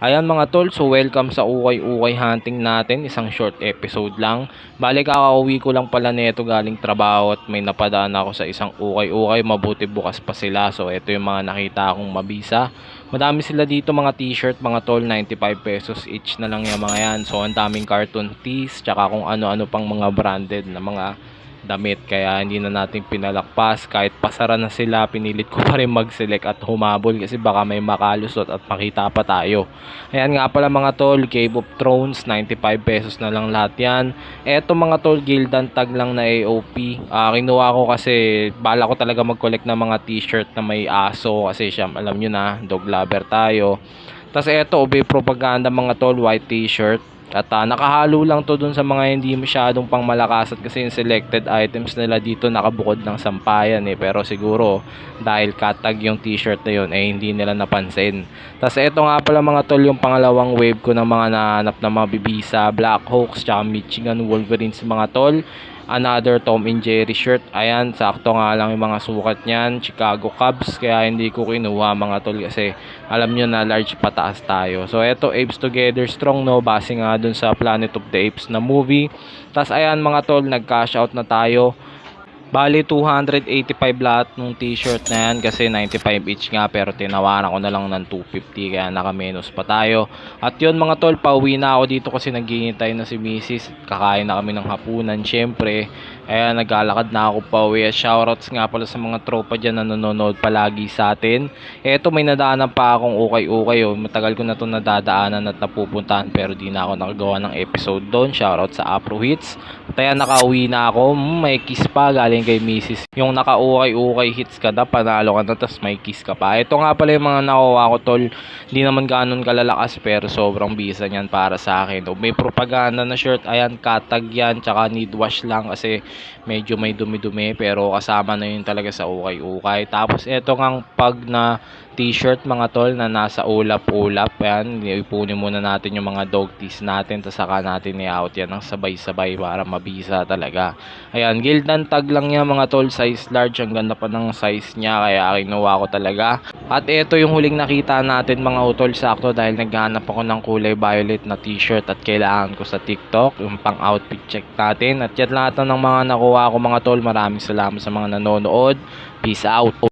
Ayan mga tol, so welcome sa ukay-ukay hunting natin, isang short episode lang. Bale kakauwi ko lang pala nito galing trabaho at may napadaan ako sa isang ukay-ukay, mabuti bukas pa sila. So ito yung mga nakita akong mabisa. Madami sila dito mga t-shirt, mga tol, 95 pesos each na lang yung mga yan. So ang daming cartoon tees, tsaka kung ano-ano pang mga branded na mga damit. Kaya hindi na natin pinalakpas. Kahit pasara na sila pinilit ko pa rin mag-select at humabol kasi baka may makalusot at makita pa tayo. Ayan nga pala mga tol Cave of Thrones 95 pesos na lang lahat yan. Eto mga tol Gildan tag lang na AOP Ah, kinuha ko kasi bala ko talaga mag-collect ng mga t-shirt na may aso kasi siya alam nyo na dog lover tayo. Tas eto Obey Propaganda mga tol white t-shirt at ah, nakahalo lang to dun sa mga hindi masyadong pang malakas at kasi yung selected items nila dito nakabukod ng sampayan eh. Pero siguro dahil katag yung t-shirt na yun eh hindi nila napansin. Tapos eto nga pala mga tol yung pangalawang wave ko ng mga nahanap na mga bibisa, Black Hawks, tsaka Michigan Wolverines mga tol another Tom and Jerry shirt. Ayan, sakto nga lang yung mga sukat niyan. Chicago Cubs, kaya hindi ko kinuha mga tol kasi alam nyo na large pataas tayo. So, eto Apes Together Strong, no? Base nga dun sa Planet of the Apes na movie. Tapos, ayan mga tol, nag-cash out na tayo. Bali 285 lahat ng t-shirt na yan kasi 95 each nga pero tinawaran ko na lang ng 250 kaya naka-menos pa tayo. At yun mga tol, pauwi na ako dito kasi naghihintay na si Mrs. Kakain na kami ng hapunan syempre. Kaya naglalakad na ako pauwi. Shoutouts nga pala sa mga tropa dyan na nanonood palagi sa atin. Eto may nadaanan pa akong ukay-ukay oh. Matagal ko na to nadadaanan at napupuntahan pero di na ako nakagawa ng episode doon. Shoutout sa Afro Hits. At ayan nakauwi na ako. Hmm, may kiss pa galing kay Mrs. Yung naka-ukay-ukay hits ka na, panalo ka na, tapos may kiss ka pa. Ito nga pala yung mga nakuha ko tol. Hindi naman ganun kalalakas pero sobrang bisa niyan para sa akin. O, may propaganda na shirt. Ayan, katag yan. Tsaka need wash lang kasi medyo may dumi-dumi pero kasama na yun talaga sa ukay-ukay. Tapos ito ngang pag na t-shirt mga tol na nasa ulap-ulap. Yan, ipunin muna natin yung mga dog tees natin tapos saka natin i-out yan ng sabay-sabay para mabisa talaga. Ayan, Gildan tag lang yan mga tol, size large. Ang ganda pa ng size niya kaya kinuha ko talaga. At ito yung huling nakita natin mga utol sakto dahil naghahanap ako ng kulay violet na t-shirt at kailangan ko sa TikTok yung pang outfit check natin. At yan lahat ng mga nakuha ko mga tol. Maraming salamat sa mga nanonood. Peace out.